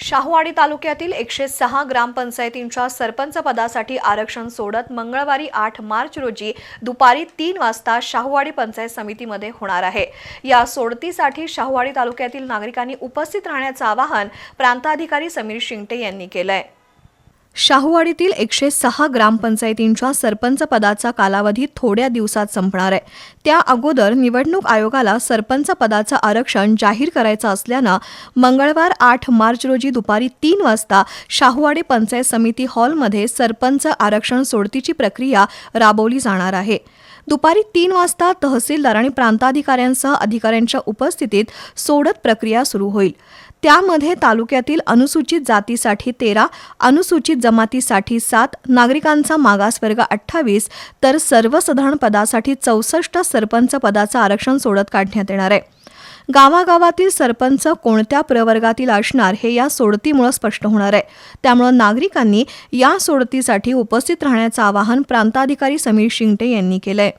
शाहूवाडी तालुक्यातील एकशे सहा ग्रामपंचायतींच्या सरपंच पदासाठी आरक्षण सोडत मंगळवारी आठ मार्च रोजी दुपारी तीन वाजता शाहूवाडी पंचायत समितीमध्ये होणार आहे. या सोडतीसाठी शाहूवाडी तालुक्यातील नागरिकांनी उपस्थित राहण्याचं आवाहन प्रांताधिकारी समीर शिंगटे यांनी केलंय. शाहूवाडीतील एकशे सहा ग्रामपंचायतींच्या सरपंच पदाचा कालावधी थोड्या दिवसात संपणार आहे. त्या अगोदर निवडणूक आयोगाला सरपंच पदाचं आरक्षण जाहीर करायचं असल्यानं मंगळवार आठ मार्च रोजी दुपारी तीन वाजता शाहूवाडी पंचायत समिती हॉलमध्ये सरपंच आरक्षण सोडतीची प्रक्रिया राबवली जाणार आहे. दुपारी तीन वाजता तहसीलदार आणि प्रांताधिकाऱ्यांसह अधिकाऱ्यांच्या उपस्थितीत सोडत प्रक्रिया सुरू होईल. त्यामध्ये तालुक्यातील अनुसूचित जातीसाठी तेरा अनुसूचित जमातीसाठी सात नागरिकांचा मागासवर्ग अठ्ठावीस तर सर्वसाधारण पदासाठी चौसष्ट सरपंच पदाचं आरक्षण सोडत काढण्यात येणार आहे. गावागावातील सरपंच कोणत्या प्रवर्गातील असणार हे या सोडतीमुळे स्पष्ट होणार आहे. त्यामुळे नागरिकांनी या सोडतीसाठी उपस्थित राहण्याचं आवाहन प्रांताधिकारी समीर शिंगटे यांनी केलं आहे